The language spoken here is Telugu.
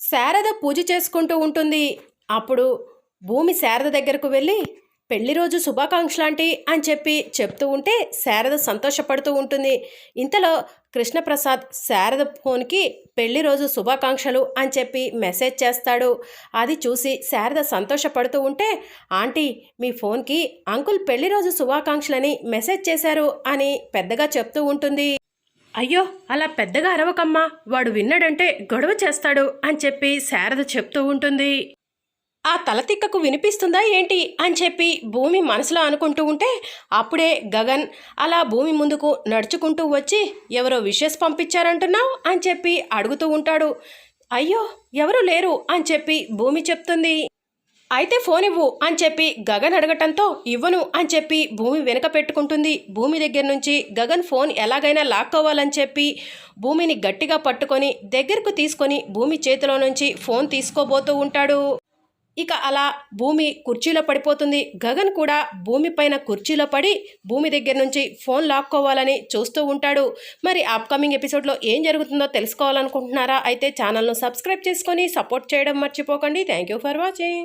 శారద పూజ చేసుకుంటూ ఉంటుంది. అప్పుడు భూమి శారద దగ్గరకు వెళ్ళి పెళ్ళి రోజు శుభాకాంక్షలాంటి అని చెప్పి చెప్తూ ఉంటే శారద సంతోషపడుతూ ఉంటుంది. ఇంతలో కృష్ణప్రసాద్ శారద ఫోన్కి పెళ్ళి రోజు శుభాకాంక్షలు అని చెప్పి మెసేజ్ చేస్తాడు. అది చూసి శారద సంతోషపడుతూ ఉంటే ఆంటీ మీ ఫోన్కి అంకుల్ పెళ్ళి రోజు శుభాకాంక్షలని మెసేజ్ చేశారు అని పెద్దగా చెప్తూ ఉంటుంది. అయ్యో అలా పెద్దగా అరవకమ్మా. వాడు విన్నాడంటే గొడవ చేస్తాడు అని చెప్పి శారద చెప్తూ ఉంటుంది. ఆ తలతిక్కకు వినిపిస్తుందా ఏంటి అని చెప్పి భూమి మనసులో అనుకుంటూ ఉంటే అప్పుడే గగన్ అలా భూమి ముందుకు నడుచుకుంటూ వచ్చి ఎవరో విషెస్ పంపించారంటున్నావు అని చెప్పి అడుగుతూ ఉంటాడు. అయ్యో ఎవరు లేరు అని చెప్పి భూమి చెప్తుంది. అయితే ఫోన్ ఇవ్వు అని చెప్పి గగన్ అడగటంతో ఇవ్వను అని చెప్పి భూమి వెనక పెట్టుకుంటుంది. భూమి దగ్గర నుంచి గగన్ ఫోన్ ఎలాగైనా లాక్కోవాలని చెప్పి భూమిని గట్టిగా పట్టుకొని దగ్గరకు తీసుకొని భూమి చేతిలో నుంచి ఫోన్ తీసుకోబోతూ ఉంటాడు. ఇక అలా భూమి కుర్చీలో పడిపోతుంది. గగన్ కూడా భూమి పైన కుర్చీలో పడి భూమి దగ్గర నుంచి ఫోన్ లాక్కోవాలని చూస్తూ ఉంటాడు. మరి అప్కమింగ్ ఎపిసోడ్లో ఏం జరుగుతుందో తెలుసుకోవాలనుకుంటున్నారా? అయితే ఛానల్ను సబ్స్క్రైబ్ చేసుకొని సపోర్ట్ చేయడం మర్చిపోకండి. Thank you for watching